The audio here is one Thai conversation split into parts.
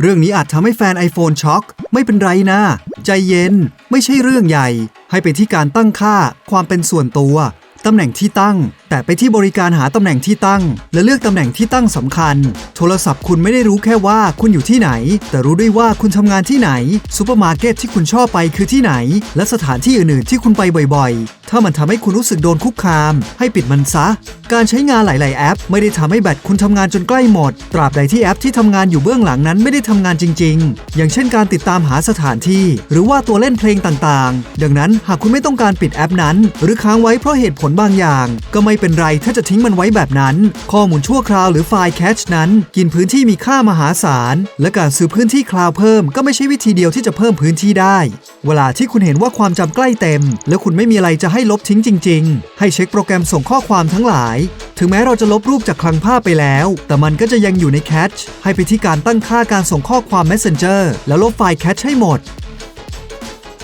เรื่องนี้อาจทำให้แฟน iPhone ช็อก ไม่เป็นไรนะ ใจเย็นไม่ใช่เรื่องใหญ่ ให้ไปที่การตั้งค่าความเป็นส่วนตัว ตำแหน่งที่ตั้ง แต่ไปที่บริการหาตำแหน่งที่ตั้ง และเลือกตำแหน่งที่ตั้งสำคัญ โทรศัพท์คุณไม่ได้รู้แค่ว่าคุณอยู่ที่ไหน แต่รู้ด้วยว่าคุณทำงานที่ไหนซูเปอร์มาร์เก็ตที่คุณชอบไปคือที่ไหน และสถานที่อื่นๆ ที่คุณไปบ่อยๆ ถ้ามันทำให้คุณรู้สึกโดนคุกคาม ให้ปิดมันซะ การใช้งานหลาย ๆ แอป ไม่ได้ทำให้แบตคุณทำงานจนใกล้หมด ตราบใดที่แอปที่ทำงานอยู่เบื้องหลังนั้นไม่ได้ทำงานจริง ๆ อย่างเช่นการติดตามหาสถานที่ หรือว่าตัวเล่นเพลงต่าง ๆ ดังนั้นหากคุณไม่ต้องการปิดแอปนั้น หรือค้างไว้เพราะเหตุผลบางอย่าง ก็ไม่เป็นไรถ้าจะทิ้งมันไว้แบบนั้น ข้อมูลชั่วคราวหรือไฟล์แคชนั้น กินพื้นที่มีค่ามหาศาล และการซื้อพื้นที่คลาวเพิ่มก็ไม่ใช่วิธีเดียวที่จะเพิ่มพื้นที่ได้ เวลาที่คุณเห็นว่าความจำใกล้เต็ม และคุณไม่มีอะไรจะให้ลบทิ้งจริง ๆ ให้เช็คโปรแกรมส่งข้อความทั้งหลาย ถึงแม้เราจะลบรูปจากคลังภาพไปแล้ว แต่มันก็จะยังอยู่ในแคชให้ไปที่การตั้งค่าการส่งข้อความ Messenger แล้วลบไฟล์แคชให้หมด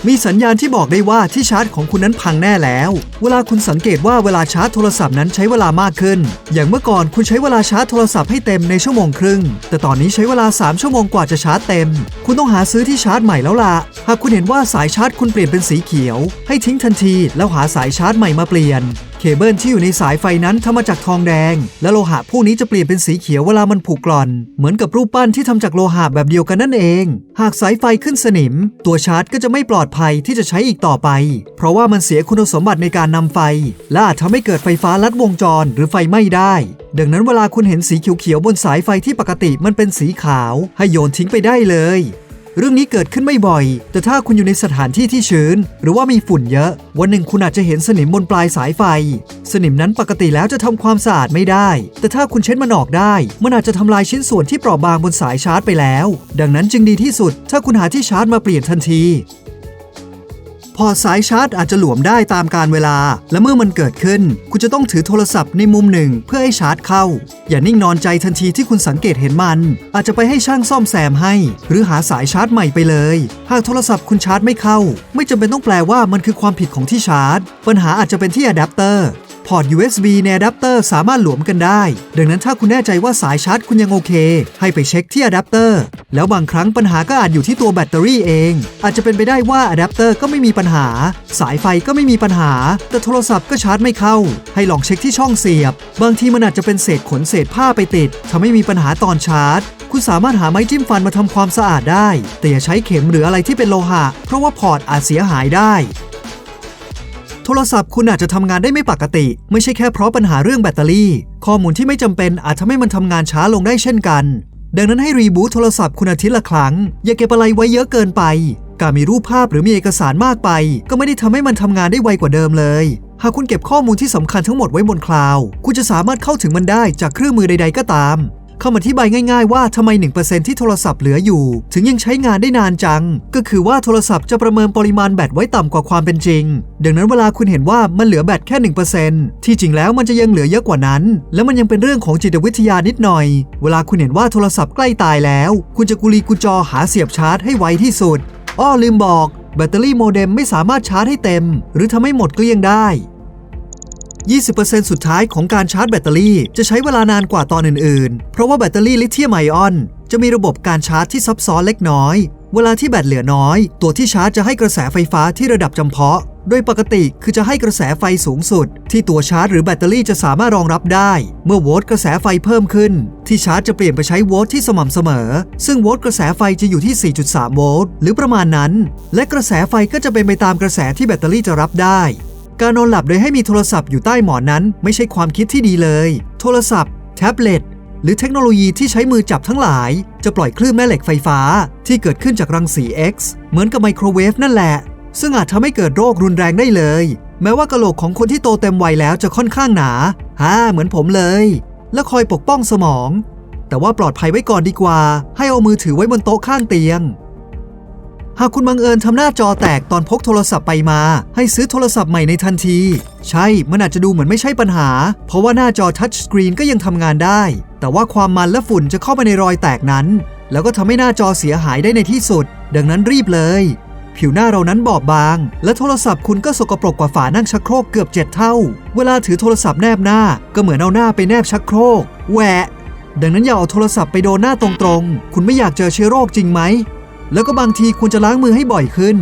มีสัญญาณที่บอกได้ว่าที่ชาร์จของคุณนั้นพังแน่แล้ว เวลาคุณสังเกตว่าเวลาชาร์จโทรศัพท์นั้นใช้เวลามากขึ้น อย่างเมื่อก่อนคุณใช้เวลาชาร์จโทรศัพท์ให้เต็มในชั่วโมงครึ่ง แต่ตอนนี้ใช้เวลา 3 ชั่วโมงกว่าจะชาร์จเต็ม คุณต้องหาซื้อที่ชาร์จใหม่แล้วล่ะ หากคุณเห็นว่าสายชาร์จคุณเปลี่ยนเป็นสีเขียว ให้ทิ้งทันที แล้วหาสายชาร์จใหม่มาเปลี่ยน เคเบิลที่อยู่ในสายไฟนั้นทำมาจากทองแดง และโลหะพวกนี้จะเปลี่ยนเป็นสีเขียวเวลามันผุกร่อน เหมือนกับรูปปั้นที่ทำจากโลหะแบบเดียวกันนั่นเอง หากสายไฟขึ้นสนิม ตัวชาร์จก็จะไม่ปลอดภัยที่จะใช้อีกต่อไป เพราะว่ามันเสียคุณสมบัติในการนำไฟ และอาจทำให้เกิดไฟฟ้าลัดวงจรหรือไฟไหม้ได้ ดังนั้นเวลาคุณเห็นสีเขียวๆบนสายไฟที่ปกติมันเป็นสีขาว ให้โยนทิ้งไปได้เลย เรื่องนี้เกิดขึ้นไม่บ่อย แต่ถ้าคุณอยู่ในสถานที่ที่ชื้น หรือว่ามีฝุ่นเยอะ วันหนึ่งคุณอาจจะเห็นสนิมบนปลายสายไฟ สนิมนั้นปกติแล้วจะทำความสะอาดไม่ได้ แต่ถ้าคุณเช็ดมันออกได้ มันอาจจะทำลายชิ้นส่วนที่เปราะบางบนสายชาร์จไปแล้ว ดังนั้นจึงดีที่สุด ถ้าคุณหาที่ชาร์จมาเปลี่ยนทันที พอร์ตสายชาร์จอาจจะหลวมได้ตามการเวลา และเมื่อมันเกิดขึ้น คุณจะต้องถือโทรศัพท์ในมุมหนึ่งเพื่อให้ชาร์จเข้า อย่านิ่งนอนใจทันทีที่คุณสังเกตเห็นมัน อาจจะไปให้ช่างซ่อมแซมให้ หรือหาสายชาร์จใหม่ไปเลย หากโทรศัพท์คุณชาร์จไม่เข้า ไม่จำเป็นต้องแปลว่ามันคือความผิดของที่ชาร์จ ปัญหาอาจจะเป็นที่อะแดปเตอร์ พอร์ต USB ในอะแดปเตอร์สามารถหลวมกันได้ ดังนั้นถ้าคุณแน่ใจว่าสายชาร์จคุณยังโอเค ให้ไปเช็คที่อะแดปเตอร์ แล้วบางครั้งปัญหาก็อาจอยู่ที่ตัวแบตเตอรี่เอง อาจจะเป็นไปได้ว่าอะแดปเตอร์ก็ไม่มีปัญหา สายไฟก็ไม่มีปัญหา แต่โทรศัพท์ก็ชาร์จไม่เข้า ให้ลองเช็คที่ช่องเสียบ บางทีมันอาจจะเป็นเศษขนเศษผ้าไปติดทำให้มีปัญหาตอนชาร์จ คุณสามารถหาไม้จิ้มฟันมาทำความสะอาดได้ แต่อย่าใช้เข็มหรืออะไรที่เป็นโลหะ เพราะว่าพอร์ตอาจเสียหายได้ โทรศัพท์คุณอาจจะทำงานได้ไม่ปกติ ไม่ใช่แค่เพราะปัญหาเรื่องแบตเตอรี่ ข้อมูลที่ไม่จำเป็นอาจทำให้มันทำงานช้าลงได้เช่นกัน ดังนั้นให้รีบูตโทรศัพท์คุณอาทิตย์ละครั้ง อย่าเก็บอะไรไว้เยอะเกินไป การมีรูปภาพหรือมีเอกสารมากไป ก็ไม่ได้ทำให้มันทำงานได้ไวกว่าเดิมเลยหากคุณเก็บข้อมูลที่สำคัญทั้งหมดไว้บนคลาวด์คุณจะสามารถเข้าถึงมันได้จากเครื่องมือใด ๆ ก็ตาม คำอธิบายง่ายๆว่าทำไม 1%ที่โทรศัพท์เหลืออยู่ ถึงยังใช้งานได้นานจัง ก็คือว่าโทรศัพท์จะประเมินปริมาณแบตไว้ต่ำกว่าความเป็นจริง ดังนั้นเวลาคุณเห็นว่ามันเหลือแบตแค่ 1%ที่จริงแล้วมันจะยังเหลือเยอะกว่านั้น และมันยังเป็นเรื่องของจิตวิทยานิดหน่อย เวลาคุณเห็นว่าโทรศัพท์ใกล้ตายแล้ว คุณจะกุลีกุจอหาเสียบชาร์จให้ไวที่สุดอ้อลืมบอกแบตเตอรี่โมเด็มไม่สามารถชาร์จให้เต็ม หรือทำให้หมดเกลี้ยงได้ 20%สุดท้ายของการชาร์จแบตเตอรี่จะใช้เวลานานกว่าตอนอื่นๆ เพราะว่าแบตเตอรี่ลิเธียมไอออน จะมีระบบการชาร์จที่ซับซ้อนเล็กน้อย เวลาที่แบตเหลือน้อย ตัวที่ชาร์จจะให้กระแสไฟฟ้าที่ระดับจำเพาะ โดยปกติคือจะให้กระแสไฟสูงสุด ที่ตัวชาร์จหรือแบตเตอรี่จะสามารถรองรับได้ เมื่อโวลต์กระแสไฟเพิ่มขึ้น ที่ชาร์จจะเปลี่ยนไปใช้โวลต์ที่สม่ำเสมอ ซึ่งโวลต์กระแสไฟจะอยู่ที่ 4.3 โวลต์หรือประมาณนั้น และกระแสไฟก็จะเป็นไปตามกระแสที่แบตเตอรี่จะรับได้ การนอนหลับโดยให้มีโทรศัพท์อยู่ใต้หมอนนั้น ไม่ใช่ความคิดที่ดีเลย โทรศัพท์ แท็บเล็ต หรือเทคโนโลยีที่ใช้มือจับทั้งหลาย จะปล่อยคลื่นแม่เหล็กไฟฟ้า ที่เกิดขึ้นจากรังสี X เหมือนกับไมโครเวฟนั่นแหละ ซึ่งอาจทำให้เกิดโรครุนแรงได้เลย แม้ว่ากะโหลกของคนที่โตเต็มวัยแล้วจะค่อนข้างหนาฮ่าเหมือนผมเลย และคอยปกป้องสมอง แต่ว่าปลอดภัยไว้ก่อนดีกว่า ให้เอามือถือไว้บนโต๊ะข้างเตียง หากคุณบังเอิญทำหน้าจอแตกตอนพกโทรศัพท์ไปมา ให้ซื้อโทรศัพท์ใหม่ในทันที ใช่ มันอาจจะดูเหมือนไม่ใช่ปัญหา เพราะว่าหน้าจอทัชสกรีนก็ยังทำงานได้ แต่ว่าความมันและฝุ่นจะเข้าไปในรอยแตกนั้น แล้วก็ทำให้หน้าจอเสียหายได้ในที่สุด ดังนั้นรีบเลย ผิวหน้าเรานั้นบอบบาง และโทรศัพท์คุณก็สกปรกกว่าฝานั่งชักโครกเกือบเจ็ดเท่า เวลาถือโทรศัพท์แนบหน้า ก็เหมือนเอาหน้าไปแนบชักโครกแหวะดังนั้นอย่าเอาโทรศัพท์ไปโดนหน้าตรงๆ คุณไม่อยากเจอเชื้อโรคจริงไหม แล้วก็บางทีควรจะล้างมือให้บ่อยขึ้น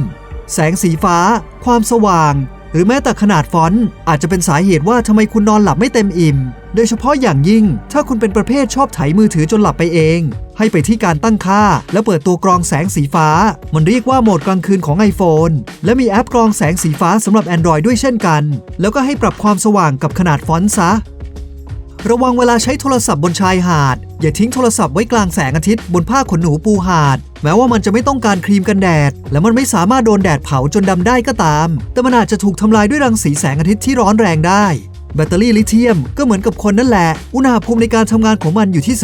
แสงสีฟ้า ความสว่าง หรือแม้แต่ขนาดฟอนต์อาจจะเป็นสาเหตุว่าทำไมคุณนอนหลับไม่เต็มอิ่ม โดยเฉพาะอย่างยิ่ง ถ้าคุณเป็นประเภทชอบไถมือถือจนหลับไปเอง ให้ไปที่การตั้งค่า แล้วเปิดตัวกรองแสงสีฟ้า มันเรียกว่าโหมดกลางคืนของ iPhone และมีแอปกรองแสงสีฟ้าสำหรับ Android ด้วยเช่นกัน แล้วก็ให้ปรับความสว่างกับขนาดฟอนต์ซะ ระวังเวลาใช้โทรศัพท์บนชายหาด อย่าทิ้งโทรศัพท์ไว้กลางแสงอาทิตย์บนผ้าขนหนูปูหาด แม้ว่ามันจะไม่ต้องการครีมกันแดด และมันไม่สามารถโดนแดดเผาจนดำได้ก็ตาม แต่มันอาจจะถูกทำลายด้วยรังสีแสงอาทิตย์ที่ร้อนแรงได้ แบตเตอรี่ลิเธียมก็เหมือนกับคนนั่นแหละ อุณหภูมิในการทำงานของมันอยู่ที่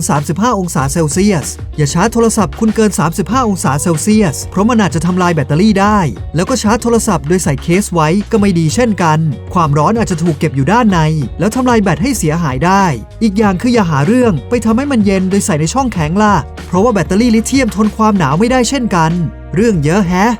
15-35 องศาเซลเซียส อย่าชาร์จโทรศัพท์คุณเกิน 35 องศาเซลเซียส เพราะมันอาจจะทำลายแบตเตอรี่ได้ แล้วก็ชาร์จโทรศัพท์โดยใส่เคสไว้ก็ไม่ดีเช่นกัน ความร้อนอาจจะถูกเก็บอยู่ด้านใน แล้วทำลายแบตให้เสียหายได้ อีกอย่างคืออย่าหาเรื่องไปทำให้มันเย็นโดยใส่ในช่องแข็งล่ะ เพราะว่าแบตเตอรี่ลิเธียมทนความหนาวไม่ได้เช่นกัน เรื่องเยอะแฮะ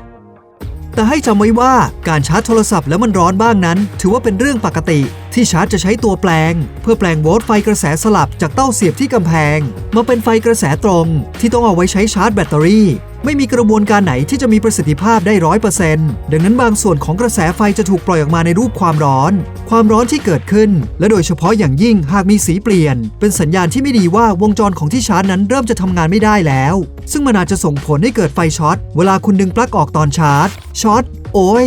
แต่ให้จำไว้ว่าการชาร์จโทรศัพท์แล้วมันร้อนบ้างนั้น ถือว่าเป็นเรื่องปกติ ที่ชาร์จจะใช้ตัวแปลง เพื่อแปลงโวลต์ไฟกระแสสลับจากเต้าเสียบที่กำแพง มาเป็นไฟกระแสตรง ที่ต้องเอาไว้ใช้ชาร์จแบตเตอรี่ ไม่มีกระบวนการไหนที่จะมีประสิทธิภาพได้ร้อยเปอร์เซ็นต์ดังนั้นบางส่วนของกระแสไฟจะถูกปล่อยออกมาในรูปความร้อน ความร้อนที่เกิดขึ้น และโดยเฉพาะอย่างยิ่งหากมีสีเปลี่ยน เป็นสัญญาณที่ไม่ดีว่าวงจรของที่ชาร์จนั้นเริ่มจะทำงานไม่ได้แล้ว ซึ่งมันอาจจะส่งผลให้เกิดไฟช็อต เวลาคุณดึงปลั๊กออกตอนชาร์จ ช็อต โอ้ย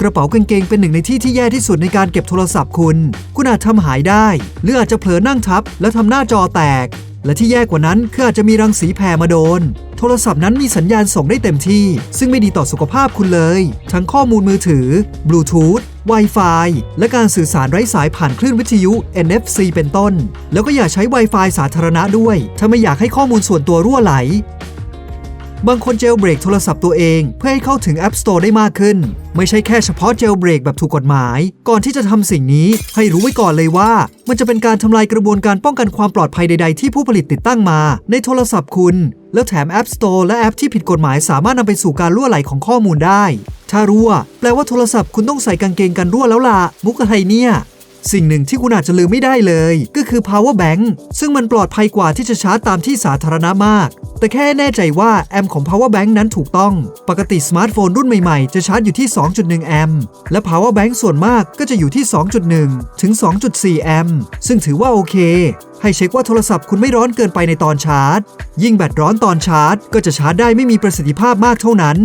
กระเป๋ากางเกงเป็นหนึ่งในที่ที่แย่ที่สุดในการเก็บโทรศัพท์คุณ คุณอาจทำหายได้ หรืออาจจะเผลอนั่งทับ แล้วทำหน้าจอแตก และที่แย่กว่านั้นคืออาจจะมีรังสีแผ่มาโดน ทรศัพท์นั้นมีสัญญาณส่งได้เต็มที่ ซึ่งไม่ดีต่อสุขภาพคุณเลย ทั้งข้อมูลมือถือบลูทูธ Wi-Fi และการสื่อสารไร้สายผ่านคลื่นวิทยุ NFC เป็นต้น แล้วก็อย่าใช้ Wi-Fi สาธารณะด้วย ถ้าไม่อยากให้ข้อมูลส่วนตัวรั่วไหล บางคนเจลเบรกโทรศัพท์ตัวเอง เพื่อให้เข้าถึง App Store ได้มากขึ้น ไม่ใช่แค่เฉพาะเจลเบรกแบบถูกกฎหมาย ก่อนที่จะทำสิ่งนี้ ให้รู้ไว้ก่อนเลยว่า มันจะเป็นการทำลายกระบวนการป้องกันความปลอดภัยใด ๆ ที่ผู้ผลิตติดตั้งมา ในโทรศัพท์คุณ แล้วแถม App Store และแอปที่ผิดกฎหมายสามารถนำไปสู่การรั่วไหลของข้อมูลได้ ถ้ารั่ว แปลว่าโทรศัพท์คุณต้องใส่กางเกงกันรั่วแล้วล่ะมุกอะไรเนี่ย สิ่งหนึ่งที่คุณอาจจะลืมไม่ได้เลย ก็คือ power bank ซึ่งมันปลอดภัยกว่าที่จะชาร์จตามที่สาธารณะมาก แต่แค่แน่ใจว่าแอมของ power bank นั้นถูกต้อง ปกติสมาร์ทโฟนรุ่นใหม่ๆ จะชาร์จอยู่ที่ 2.1 แอมป์และ power bank ส่วนมากก็จะอยู่ที่ 2.1 ถึง 2.4 แอมป์ซึ่งถือว่าโอเค ให้เช็คว่าโทรศัพท์คุณไม่ร้อนเกินไปในตอนชาร์จ ยิ่งแบตร้อนตอนชาร์จ ก็จะชาร์จได้ไม่มีประสิทธิภาพมากเท่านั้น